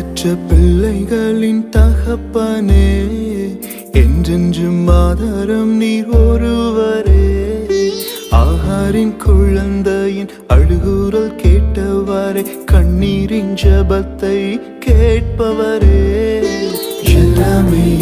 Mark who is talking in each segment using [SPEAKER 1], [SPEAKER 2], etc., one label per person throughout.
[SPEAKER 1] பெற்ற பிள்ளைகளின் தகப்பனே என்றென்றும் மாதரம் நீர் ஒருவரே. ஆகாரின் குழந்தையின் அழுகுரல் கேட்டவரே கண்ணீரின் ஜபத்தை கேட்பவரே. எல்லாமே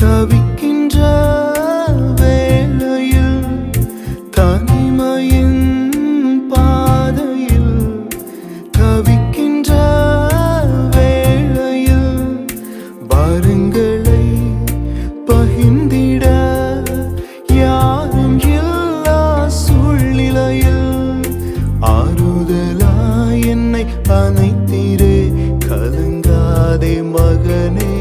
[SPEAKER 1] தவிக்கின்ற வேளையில் தனிமையின் பாதையில் தவிக்கின்ற வேளையில் பாருங்களை பகிர்ந்திட யாரும் இல்லா சூழ்நிலையில் ஆறுதலாய் என்னை அனைத்தீரே கலங்காதே மகனே.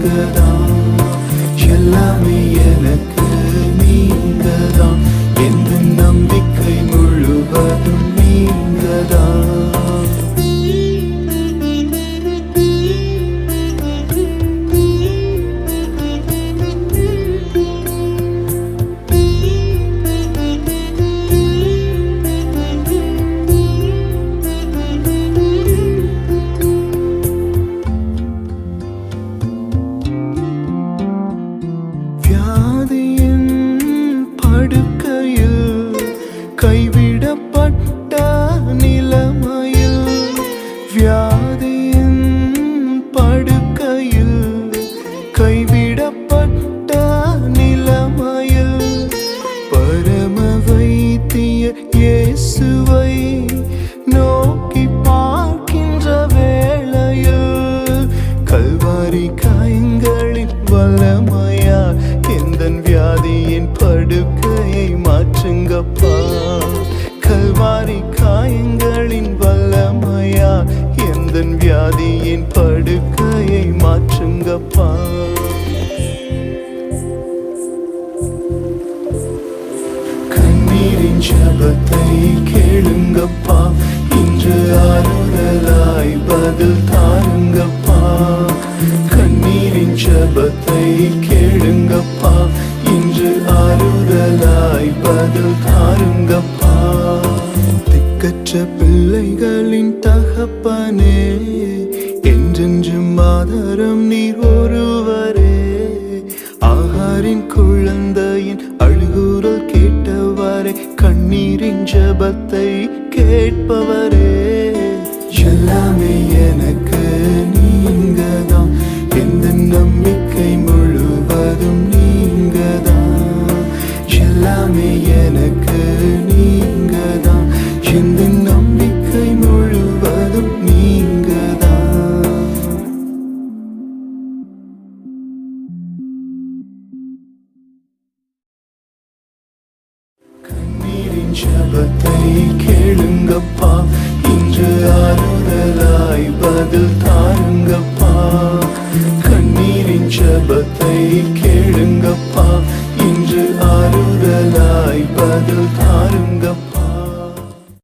[SPEAKER 1] நீங்கதான். எல்லாமே எனக்கு நீங்கதான். எந்த நம்பிக்கை முழுவதும் நீங்கதான். கைவிடப்பட்ட மாற்றுங்கப்பா கண்ணீரின் ஜபத்தை கேளுங்கப்பா. இன்று ஆறுதலாய் பதில் தாருங்கப்பா. கண்ணீரின் ஜபத்தை கேளுங்கப்பா. இன்று ஆறுதலாய் பதில் தாருங்கப்பா. திக்கற்ற பிள்ளைகளின் தகப்பனே என்றென்றும் ஆதாரம் நீர் கண்ணீரின் ஜபத்தை கேட்பவரே. எல்லாமே எனக்கு நீங்க தான் எந்த நம்பிக்கை முழுவதும் நீங்க தான் எல்லாமே எனக்கு நீங்க தான் எந்த நம்பிக்கை முழுவதும் நீ என் ஜபத்தை கேளுங்கப்பா. இன்று ஆறுதலாய் பதில் தாருங்கப்பா.